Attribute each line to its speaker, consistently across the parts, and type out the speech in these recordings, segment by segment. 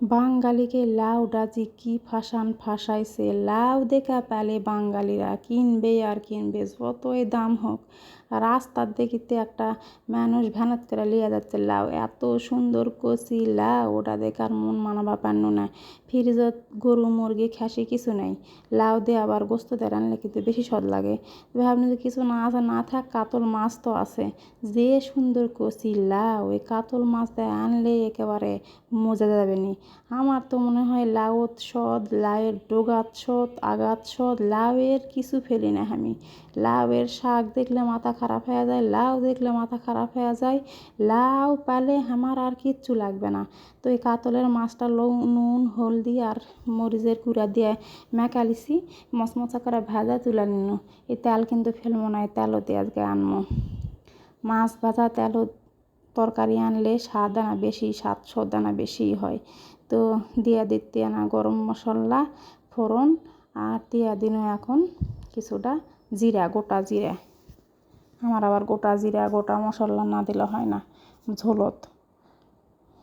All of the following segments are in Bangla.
Speaker 1: বাঙালিকে লাউ ডাজি কি ফাঁসান ফাঁসাইছে? লাউ দেখা পেলে বাঙালিরা কিনবে আর কিনবে, যতই দাম হোক। রাস্তার দেখিতে একটা মানুষ ভ্যানত করে লিয়ে যাচ্ছে লাউ। এত সুন্দর কচি লাউ, ওটা দেখার মন মানাবা পান্ন না ফ্রিজত গরু, মুরগি, খাসি কিছু নাই। লাউ দিয়ে আবার গোস্ত দিয়ে রান্না কিন্তু বেশি স্বাদ লাগে। ভাবনি যে কিছু না আছে, না থাক, কাতল মাছ তো আছে। যে সুন্দর কচি লাউ ওই কাতল মাছ আনলে একেবারে মজা যাবে নি আমার তো মনে হয় লাউত সদ লাউয়ের ডোগাত সদ আগাত সদ লাউয়ের কিছু ফেলি না আমি। লাউয়ের শাক দেখলে মাথা খারাপ হয়ে যায়, লাউ দেখলে মাথা খারাপ হয়ে যায়, লাউ পালে আমার আর কিচ্ছু লাগবে না। তো এই কাতলের মাছটা নুন, হলদি আর মরিচের গুঁড়া দিয়ে মেকালিছি, মচমচা করে ভাজা তুলে নিন। এই তেল কিন্তু ফেলব না, এই তেলও আজকে আনব। মাছ ভাজা তেলও তরকারি আনলে স্বাদ বেশি স্বাদ দানা বেশি হয়। তো দিয়া দিতে না গরম মশলা, ফোড়ন আর দিয়া দিন এখন কিছুটা জিরা, গোটা জিরা। আমার আবার গোটা জিরা, গোটা মশলা না দিলে হয় না, ঝোলত।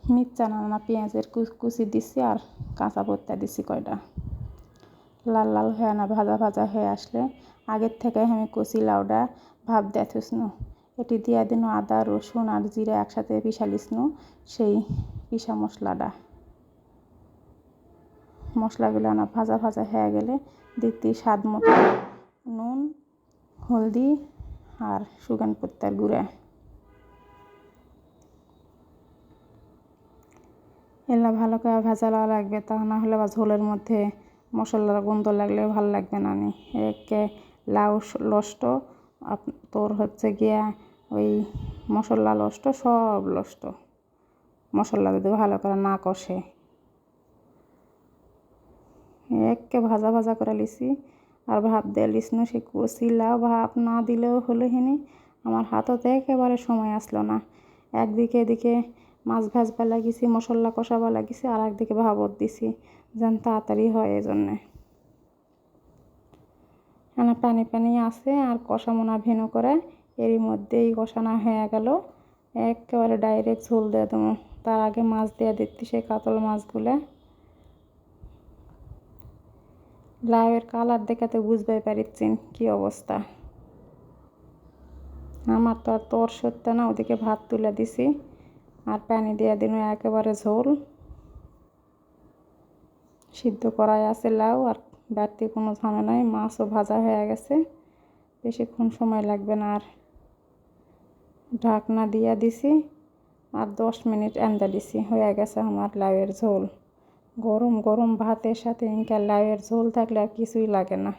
Speaker 1: মিরচা না না পেঁয়াজের কুচি দিছি আর কাঁচা পত্তা দিছি কয়টা। লাল লাল হয়ে না, ভাজা ভাজা হয়ে আসলে আগের থেকে আমি কচি লাউডা ভাব দেখুসনু এটি দিয়া দিন আদা, রসুন আর জিরা একসাথে পিসালিসনু সেই পিসা মশলাটা মশলাগুলো না ভাজা ভাজা হয়ে গেলে দিতে স্বাদ মতো নুন, হলদি আর সুগান পত্তার গুঁড়া। এলা ভালো করে ভাজা লওয়া লাগবে, তা না হলে বা ঝোলের মধ্যে মশলার গন্ধ লাগলে ভালো লাগবে না নি। একে লাউ লষ্ট তোর হচ্ছে গিয়া ওই মশলা লষ্ট, সব লষ্ট। মশলা যদি ভালো করে না কষে। একে ভাজা ভাজা করে লিছি। আর ভাত দিয়ে লিসনো সে কষি লাউ ভাত না, দিলেও হলো হিনি। আমার হাততে একেবারে সময় আসলো না। একদিকে এদিকে মাছ ভাজবা লাগিছি, মশলা কষাবা লাগিছি, আর একদিকে ভাবত দিছি যেন তাড়াতাড়ি হয় এই জন্যে এখানে পানি পানি আছে, আর কষা মোনা ভেনু করে এরই মধ্যেই কষানো হয়ে গেল। একেবারে ডাইরেক্ট ঝোল দিয়ে দেবো। তার আগে মাছ দিয়ে দিচ্ছি সেই কাতল মাছগুলো। লাউয়ের কালার দেখাতে বুঝবাই পারিচ্ছেন কি অবস্থা। আমার তো আর তোর সত্য না, ওদিকে ভাত তুলে দিছি আর পানি দিয়ে দিন একেবারে ঝোল। সিদ্ধ করাই আছে লাউ আর বাড়তি কোনো ঝামেলাই মাছও ভাজা হয়ে গেছে। বেশিক্ষণ সময় লাগবে না আর। ঢাকনা দিয়া দিছি আর দশ মিনিট এন্দা দিছি, হয়ে গেছে আমার লাউয়ের ঝোল। গরম গরম ভাতের সাথে ইনকা লাউয়ের ঝোল থাকলে আর কিছুই লাগে না।